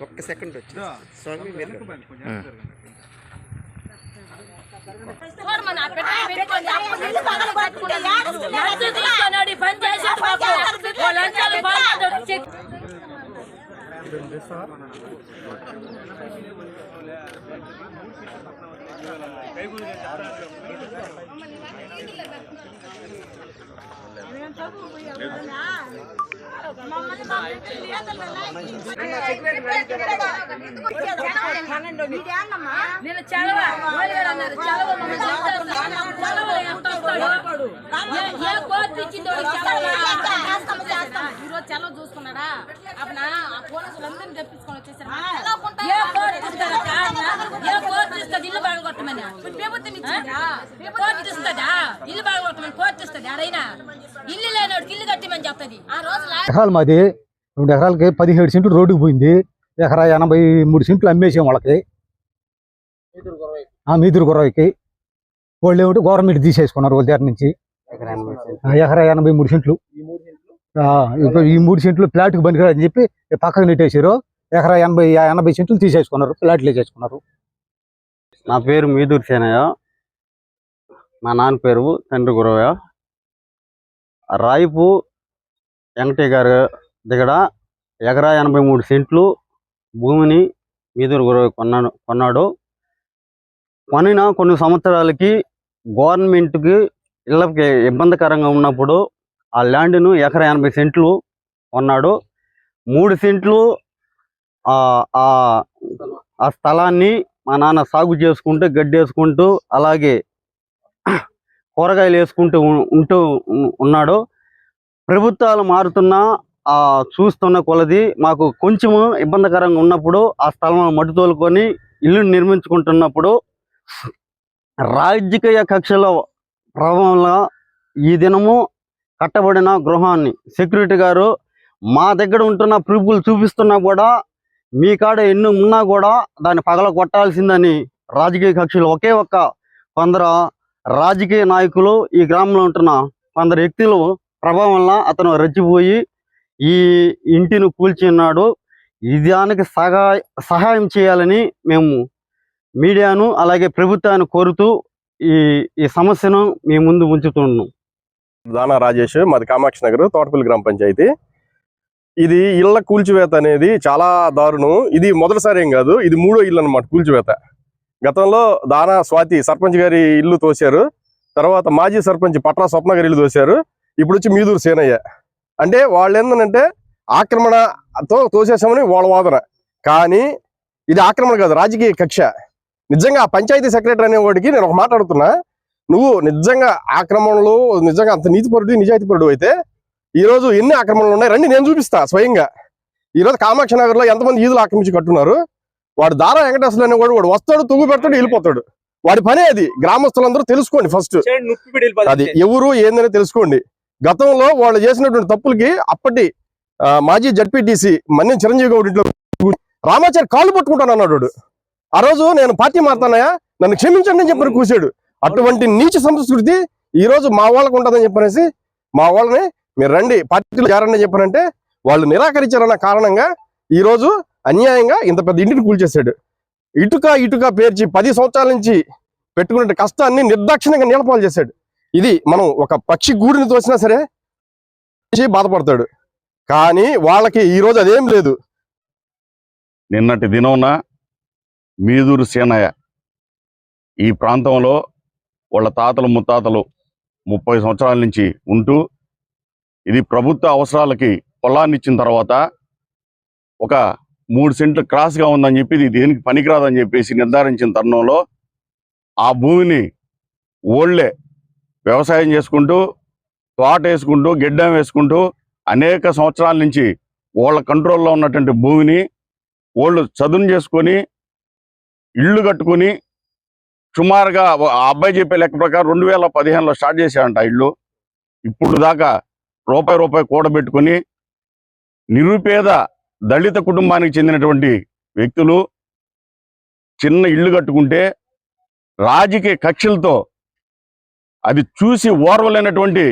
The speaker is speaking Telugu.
ఒక్క సెకండ్ వచ్చి స్వామి మీరు సార్ నేను చలవ అన్నారు ఎంత వస్తాడు? ఏ- కోర్టు ఇచ్చిందో చలవ? ఈరోజు చూసుకున్నాడా అప్పుడు ఆ పోలీసులు తెప్పించుకొని వచ్చేసారు ఏ కోర్టు ఇస్తుందా ఏ కోర్టు ఇస్తుంది ఇల్లు బాగొట్టమని ప్రభుత్వం ఇచ్చిందా కోర్టు ఇస్తుందా ఇల్లు బాగొట్టమని కోర్టు ఇస్తుంది అడైనా? ఇల్లు లేనోడికి ఇల్లు కట్టమని చెప్తుంది. ఆ రోజు ఎకరాలు మాది. రెండు ఎకరాలకి పదిహేడు సెంట్లు రోడ్డుకు పోయింది. ఎకరా ఎనభై మూడు సెంట్లు అమ్మేసాం వాళ్ళకి. ఆ మీదురు గురవకి వాళ్ళు ఏమిటి గవర్నమెంట్ తీసేసుకున్నారు వాళ్ళ దగ్గర నుంచి. ఎకరా ఎనభై మూడు సెంట్లు. ఈ మూడు సెంట్లు ప్లాట్కి పనికిరాదని చెప్పి పక్కకు నెట్టేసారు ఎకరా ఎనభై ఎనభై సెంట్లు తీసేసుకున్నారు. ప్లాట్లు వేసేసుకున్నారు. నా పేరు మీదూరు సేనయ్య. మా నాన్న పేరు తండ్రి గురవయ్య. రాయిపు వెంకటయ్య గారు దగ్గర ఎకరా ఎనభై మూడు సెంట్లు భూమిని మీదూరు గురవయ్య కొన్నాడు కొన్నాడు. కొనిన కొన్ని సంవత్సరాలకి గవర్నమెంట్కి ఇళ్ళకి ఇబ్బందికరంగా ఉన్నప్పుడు ఆ ల్యాండ్ను ఎకరా ఎనభై సెంట్లు కొన్నాడు. మూడు సెంట్లు ఆ- ఆ ఆ స్థలాన్ని మా నాన్న సాగు చేసుకుంటూ గడ్డి వేసుకుంటూ అలాగే కూరగాయలు వేసుకుంటూ ఉంటూ ఉన్నాడు. ప్రభుత్వాలు మారుతున్నా ఆ చూస్తున్న కొలది మాకు కొంచెం ఇబ్బందికరంగా ఉన్నప్పుడు ఆ స్థలం మట్టి తోలుకొని ఇల్లు నిర్మించుకుంటున్నప్పుడు రాజకీయ కక్షల ప్రభావంలో ఈ దినము కట్టబడిన గృహాన్ని. సెక్యూరిటీ గారు మా దగ్గర ఉంటున్న ప్రూఫ్లు చూపిస్తున్నా కూడా మీ కాడ ఎన్ని ఉన్నా కూడా దాన్ని పగల కొట్టాల్సిందని రాజకీయ కక్షలు ఒకే ఒక్క కొందరు రాజకీయ నాయకులు ఈ గ్రామంలో ఉంటున్న కొందరు వ్యక్తులు ప్రభావం వల్ల అతను రెచ్చిపోయి ఈ ఇంటిని కూల్చి ఉన్నాడు. దానికి సహాయ సహాయం చేయాలని మేము మీడియాను అలాగే ప్రభుత్వాన్ని కోరుతూ ఈ ఈ సమస్యను మీ ముందు ఉంచుతున్నాం. దానా రాజేష్ మాది కామాక్షి నగర్ తోటపల్లి గ్రామ పంచాయతీ. ఇది ఇళ్ళ కూల్చివేత అనేది చాలా దారుణం. ఇది మొదటిసారి ఏం కాదు ఇది మూడో ఇల్లు అనమాట కూల్చివేత. గతంలో దానా స్వాతి సర్పంచ్ గారి ఇల్లు తోశారు. తర్వాత మాజీ సర్పంచ్ పట్రా స్వప్న గారి ఇల్లు తోశారు. ఇప్పుడు వచ్చి మీదూరు సేనయ్య. అంటే వాళ్ళు ఏంటంటే ఆక్రమణతో తోసేసామని వాళ్ళ వాదన. కానీ ఇది ఆక్రమణ కాదు రాజకీయ కక్ష. నిజంగా పంచాయతీ సెక్రటరీ అనేవాడికి నేను ఒక మాట్లాడుతున్నా నువ్వు నిజంగా ఆక్రమణలు నిజంగా అంత నీతిపరుడు నిజాయితీపరుడు అయితే ఈ రోజు ఎన్ని ఆక్రమణలు ఉన్నాయి? రండి నేను చూపిస్తా స్వయంగా. ఈ రోజు కామాక్షి నగర్లో ఎంతమంది ఈదులు ఆక్రమించి కట్టున్నారు? వాడు దారా వెంకటేశ్వర అనేవాడు వాడు వస్తాడు తుగ్గు పెడతాడు వెళ్ళిపోతాడు. వాడి పనే అది. గ్రామస్తులందరూ తెలుసుకోండి ఫస్ట్. అది ఎవరు ఏందని తెలుసుకోండి. గతంలో వాళ్ళు చేసినటువంటి తప్పులకి అప్పటి ఆ, మాజీ జడ్పీటీసీ మన్యం చిరంజీవి గౌడ్ ఇంట్లో రామాచారి కాళ్ళు పట్టుకుంటాను అన్నాడు వాడు. ఆ రోజు నేను పార్టీ మారుతానయా నన్ను క్షమించండి అని చెప్పని కూసాడు అటువంటి నీచ సంస్కృతి ఈ రోజు మా వాళ్ళకు ఉంటుందని చెప్పనేసి మా వాళ్ళని మీరు రండి. పార్టీలో చేరండి చెప్పనంటే వాళ్ళు నిరాకరించారన్న కారణంగా ఈ రోజు అన్యాయంగా ఇంత పెద్ద ఇంటిని కూల్చేశాడు. ఇటుక ఇటుక పేర్చి పది సంవత్సరాల నుంచి పెట్టుకున్న కష్టాన్ని నిర్దాక్షిణ్యంగా నీలపాలు చేశాడు. ఇది మనం ఒక పక్షి గూడిని తోసినా సరే బాధపడతాడు. కానీ వాళ్ళకి ఈ రోజు అదేం లేదు. నిన్నటి దినమున మీదూరు సేనయ్య ఈ ప్రాంతంలో వాళ్ళ తాతలు ముత్తాతలు ముప్పై సంవత్సరాల నుంచి ఉంటూ ఇది ప్రభుత్వ అవసరాలకి పొలాన్ని ఇచ్చిన తర్వాత ఒక మూడు సెంట్లు క్రాస్గా ఉందని చెప్పి ఇది దేనికి పనికిరాదని చెప్పేసి నిర్ధారించిన తరుణంలో ఆ భూమిని ఓళ్ళే వ్యవసాయం చేసుకుంటూ తోట వేసుకుంటూ గిడ్డం వేసుకుంటూ అనేక సంవత్సరాల నుంచి వాళ్ళ కంట్రోల్లో ఉన్నటువంటి భూమిని వాళ్ళు చదును చేసుకొని ఇళ్ళు కట్టుకొని సుమారుగా ఆ అబ్బాయి చెప్పే లెక్క ప్రకారం రెండు వేల పదిహేనులో స్టార్ట్ చేశాడంట ఇళ్ళు ఇల్లు. ఇప్పుడు దాకా రూపాయి రూపాయి కూడబెట్టుకొని నిరుపేద దళిత కుటుంబానికి చెందినటువంటి వ్యక్తులు చిన్న ఇల్లు కట్టుకుంటే రాజకీయ కక్షలతో అది చూసి ఓర్వలేనటువంటి